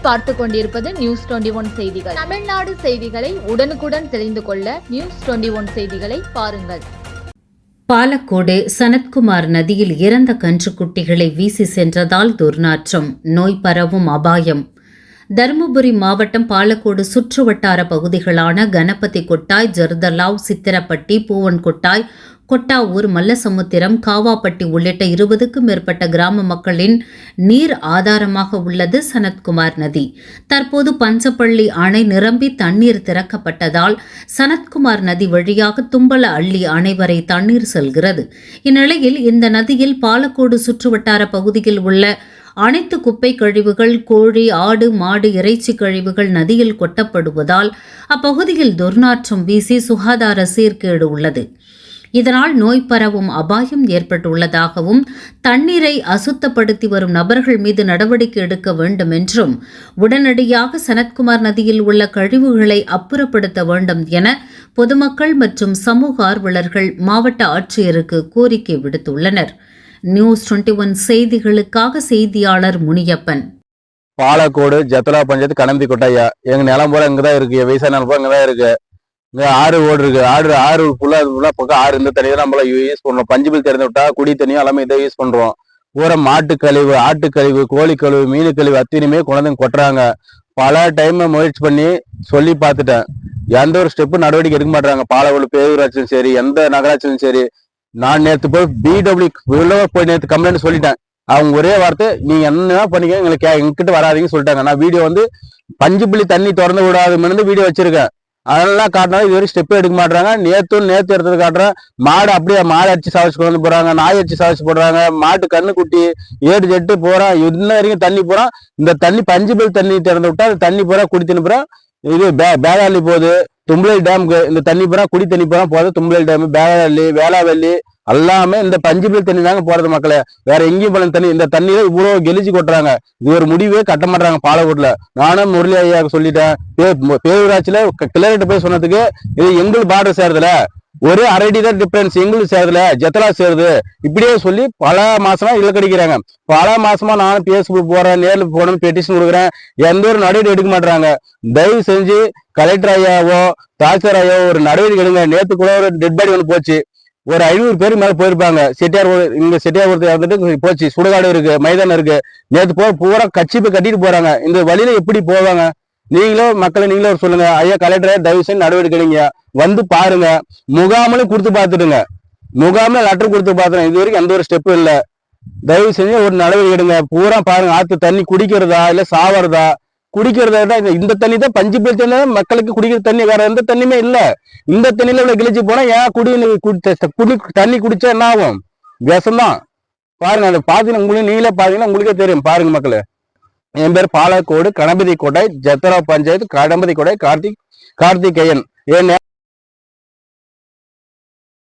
பார்த்து கொண்டிருப்பது news twenty one செய்திகள். தமிழ்நாடு செய்திகளை உடனுக்குடன் தெரிந்து கொள்ள நியூஸ் டுவெண்டி ஒன் செய்திகளை பாருங்கள். பாலக்கோடு சனத்குமார் நதியில் இறந்த கன்றுக்குட்டிகளை வீசி சென்றதால் துர்நாற்றம். நோய் பரவும் அபாயம். தருமபுரி மாவட்டம் பாலக்கோடு சுற்றுவட்டார பகுதிகளான கணபதி கொட்டாய் ஜர்தலாவ் சித்திரப்பட்டி பூவன் கொட்டாய் கொட்டாவூர் மல்லசமுத்திரம் காவாப்பட்டி உள்ளிட்ட இருபதுக்கும் மேற்பட்ட கிராம மக்களின் நீர் ஆதாரமாக உள்ளது சனத்குமார் நதி. தற்போது பஞ்சப்பள்ளி அணை நிரம்பி தண்ணீர் திறக்கப்பட்டதால் சனத்குமார் நதி வழியாக தும்பல அள்ளி அணை வரை தண்ணீர் செல்கிறது. இந்நிலையில் இந்த நதியில் பாலக்கோடு சுற்றுவட்டார பகுதியில் உள்ள அனைத்து குப்பை கழிவுகள் கோழி ஆடு மாடு இறைச்சி கழிவுகள் நதியில் கொட்டப்படுவதால் அப்பகுதியில் துர்நாற்றம் வீசி சுகாதார சீர்கேடு உள்ளது. இதனால் நோய் பரவும் அபாயம் ஏற்பட்டுள்ளதாகவும் தண்ணீரை அசுத்தப்படுத்தி வரும் நபர்கள் மீது நடவடிக்கை எடுக்க வேண்டும் என்றும் உடனடியாக சனத்குமார் நதியில் உள்ள கழிவுகளை அப்புறப்படுத்த வேண்டும் என பொதுமக்கள் மற்றும் சமூக ஆர்வலர்கள் மாவட்ட ஆட்சியருக்கு கோரிக்கை விடுத்துள்ளனர். நியூஸ் டுவெண்ட்டி ஒன் செய்திகளுக்காக செய்தியாளர் முனியப்பன். பாலக்கோடு ஜத்தலா பஞ்சாயத்து கணம்பி கொட்டாயா. எங்க நிலம் போல இங்கதான் இருக்கு. விவசாய நிலம் போல இங்கதான் இருக்கு. இங்க ஆறு ஓடு இருக்கு. ஆறு ஆறு ஃபுல்லா ஃபுல்லா பக்கம் ஆறு இந்த தண்ணி தான் நம்மள யூஸ் பண்றோம். பஞ்சுபில் திறந்து விட்டா குடி தண்ணியும் எல்லாமே இதை யூஸ் பண்றோம். பூரா மாட்டு கழிவு ஆட்டு கழிவு கோழி கழிவு மீன் கழிவு அத்தனையுமே கொண்டாந்து கொட்டுறாங்க. பல டைம் முயற்சி பண்ணி சொல்லி பார்த்துட்டேன். எந்த ஒரு ஸ்டெப்பு நடவடிக்கை எடுக்க மாட்டாங்க பாலவள பேரூராட்சியும் சரி எந்த நகராட்சியும் சரி நான் நேத்து போய் பிடபிள்யூ போய் நேத்து கம்ப்ளைண்ட் சொல்லிட்டேன். அவங்க ஒரே வார்த்தை நீங்க என்ன பண்ணீங்க? எங்களுக்கு எங்கிட்ட வராதீங்கன்னு சொல்லிட்டாங்க. நான் வீடியோ வந்து பஞ்சு புள்ளி தண்ணி திறந்து விடாதுன்னு வீடியோ வச்சிருக்கேன். அதெல்லாம் காட்டினாலும் இது வரைக்கும் ஸ்டெப் எடுக்க மாட்டாங்க நேத்தும் நேத்து எடுத்தது காட்டுறேன். மாடு அப்படியே மாடு அடிச்சு சாவிச்சு கொண்டு போறாங்க நாய் அடிச்சு சாவிச்சு போடுறாங்க. மாட்டு கண்ணு குட்டி ஏடு ஜெட்டு போறான் இன்ன வரைக்கும் தண்ணி போறான் இந்த தண்ணி பஞ்சு புல் தண்ணி திறந்து விட்டா அந்த தண்ணி பூரா குடி தண்ணி பூரா இது பே- பேளாளி போகுது. தும்பலை டேமுக்கு இந்த தண்ணி பூரா குடி தண்ணி பூரா போகுது. தும்பலை டேம் பேளாளி வேளாவல்லி எல்லாமே இந்த பஞ்சுபில் தண்ணி தாங்க போறது மக்களே. வேற எங்கேயும் போல தண்ணி இந்த தண்ணியில இவ்வளவு கெலிச்சு கொட்டுறாங்க. இது ஒரு முடிவே கட்ட மாட்டாங்க பாலக்கோட்ல நானும் முரளி ஐயாவுக்கு சொல்லிட்டேன். பே- பேரூராட்சியில கிளர்கிட்ட போய் சொன்னதுக்கு இது எங்களுக்கு பார்டர் சேருதுல. ஒரு அரைடி தான் டிஃபரன்ஸ் எங்களுக்கு சேருதுல. ஜெத்தலா சேருது. இப்படியே சொல்லி பல மாசமா இலக்கடிக்கிறாங்க பல மாசமா நானும் பேஸ்புக் போறேன் நேரில் போகணும் பெட்டிஷன் கொடுக்குறேன். எந்த ஒரு நடவடிக்கை எடுக்க மாட்டாங்க தயவு செஞ்சு கலெக்டர் ஐயாவோ தாசில்தார் ஐயாவோ ஒரு நடவடிக்கை எடுங்க. நேத்து கூட ஒரு டெட் பாடி ஒன்று போச்சு. ஒரு ஐநூறு பேர் மேலே போயிருப்பாங்க. செட்டியார் இந்த இங்க செட்டியார் வந்துட்டு போச்சு. சுடுகாடு இருக்கு மைதானம் இருக்கு. நேற்று போக பூரா கட்சி போய் கட்டிட்டு போறாங்க. இந்த வழியில எப்படி போவாங்க? நீங்களும் மக்களை நீங்களும் சொல்லுங்க. ஐயா கலெக்டரே தயவு செஞ்சு நடவடிக்கை எடுங்க. வந்து பாருங்க. முகாமலும் கொடுத்து பார்த்துடுங்க. முகாமில் லெட்டர் கொடுத்து பார்த்துருங்க இது வரைக்கும் எந்த ஒரு ஸ்டெப்பும் இல்லை. தயவு செஞ்சு ஒரு நடவடிக்கை எடுங்க. பூரா பாருங்க. ஆத்து தண்ணி குடிக்கிறதா இல்லை சாவறதா? குடிக்கிறத தான் இந்த- தண்ணி தான் பஞ்சு பேர் தண்ணி தான் மக்களுக்கு குடிக்கிற தண்ணி வேற எந்த தண்ணியுமே இல்ல. இந்த தண்ணியில இவ்வளவு கிழிச்சு போனா ஏன் குடி குடி- தண்ணி குடிச்சா என்ன ஆகும்? விஷம்தான். பாருங்க அதை பாத்தீங்கன்னா உங்களுக்கு நீங்களே பாத்தீங்கன்னா உங்களுக்கே தெரியும். பாருங்க மக்களே. என் பேர் பாலக்கோடு கணபதி கோட்டை ஜத்தரா பஞ்சாயத்து கடம்பதி கோட்டை கார்த்திக் கார்த்திகேயன். ஏன்